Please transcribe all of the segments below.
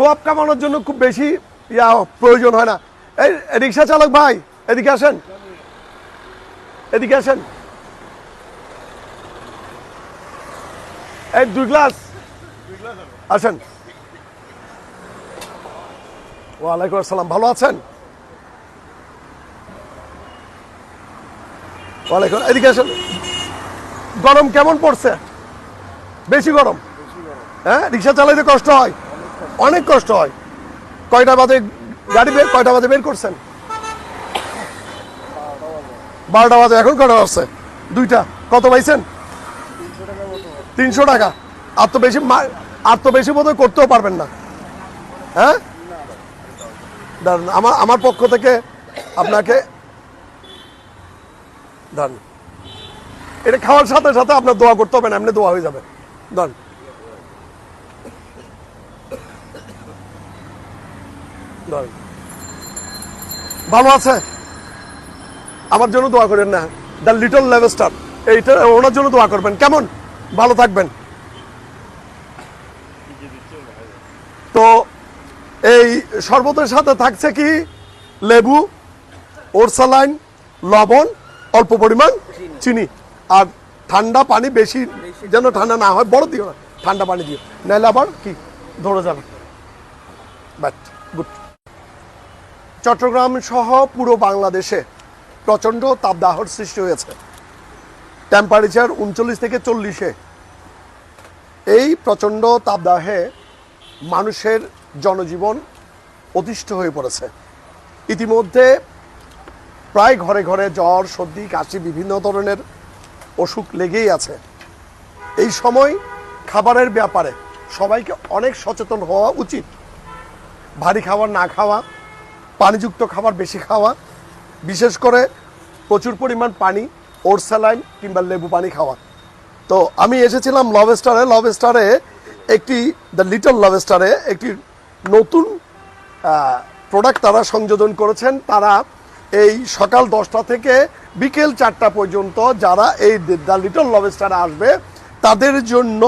সোয়াব কামানোর জন্য খুব বেশি ইয়া প্রয়োজন হয় না। এই রিক্সা চালক ভাই এদিকে আসেন। এদিকে আসেন। এই দুই গ্লাস। আসেন। ওয়ালাইকুম আসসালাম ভালো আছেন? ওয়ালাইকুম এদিকে আসেন। গরম কেমন পড়ছে? বেশি গরম। হ্যাঁ রিক্সা চালাইতে কষ্ট হয়? অনেক কষ্ট হয়। কয়টা বাজে গাড়ি বের, কয়টা বাজে বের করছেন? বারোটা বাজে, এখন কটা আসছে দুইটা। কত পাইছেন? তিনশো টাকা। আর তো বেশি আর তো বেশি বোধহয় করতেও পারবেন না। হ্যাঁ? আমার আমার পক্ষ থেকে আপনাকে দাঁড়ান। এটা খাওয়ার সাথে সাথে আপনার দোয়া করতে হবে না, এমনি দোয়া হয়ে যাবে। দাঁড়ান। ভালো আছে? আমার জন্য দোয়া করেন না। দ্য লিটল লেভেস্টার এইটা ওনার জন্য দোয়া করবেন। কেমন? ভালো থাকবেন। তো এই শরবতের সাথে থাকছে কি? লেবু, ওরসালাইন, লবণ, অল্প পরিমাণ চিনি। আর ঠান্ডা পানি বেশি যেন ঠান্ডা না হয়, বড় দিও না। ঠান্ডা পানি দিও। নাহলে আবার কি? ধরে যাবে। But good. চট্টগ্রাম সহ পুরো বাংলাদেশে প্রচণ্ড তাপদাহর সৃষ্টি হয়েছে। টেম্পারেচার উনচল্লিশ থেকে চল্লিশে। এই প্রচণ্ড তাপদাহে মানুষের জনজীবন অতিষ্ঠ হয়ে পড়েছে। ইতিমধ্যে প্রায় ঘরে ঘরে জ্বর, সর্দি, কাশি, বিভিন্ন ধরনের অসুখ লেগেই আছে। এই সময় খাবারের ব্যাপারে সবাইকে অনেক সচেতন হওয়া উচিত। ভারী খাবার না খাওয়া পানিযুক্ত খাবার বেশি খাওয়া, বিশেষ করে প্রচুর পরিমাণ পানি, ওরসালাইন কিংবা লেবু পানি খাওয়া। তো আমি এসেছিলাম লভ স্টারে লভ স্টারে একটি দ্য লিটল লভ স্টারে একটি নতুন প্রোডাক্ট তারা সংযোজন করেছেন। তারা এই সকাল দশটা থেকে বিকেল চারটা পর্যন্ত যারা এই দ্য লিটল লভ স্টারে আসবে, তাদের জন্য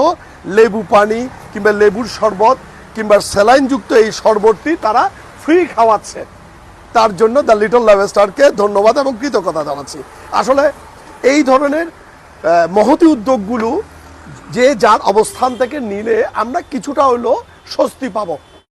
লেবু পানি কিংবা লেবুর শরবত কিংবা স্যালাইনযুক্ত এই শরবতটি তারা ফ্রি খাওয়াচ্ছে। তার জন্য দ্য লিটল লাভ স্টারকে ধন্যবাদ এবং কৃতজ্ঞতা জানাচ্ছি। আসলে এই ধরনের মহতি উদ্যোগগুলো যে যার অবস্থান থেকে নিলে আমরা কিছুটা হলেও স্বস্তি পাবো।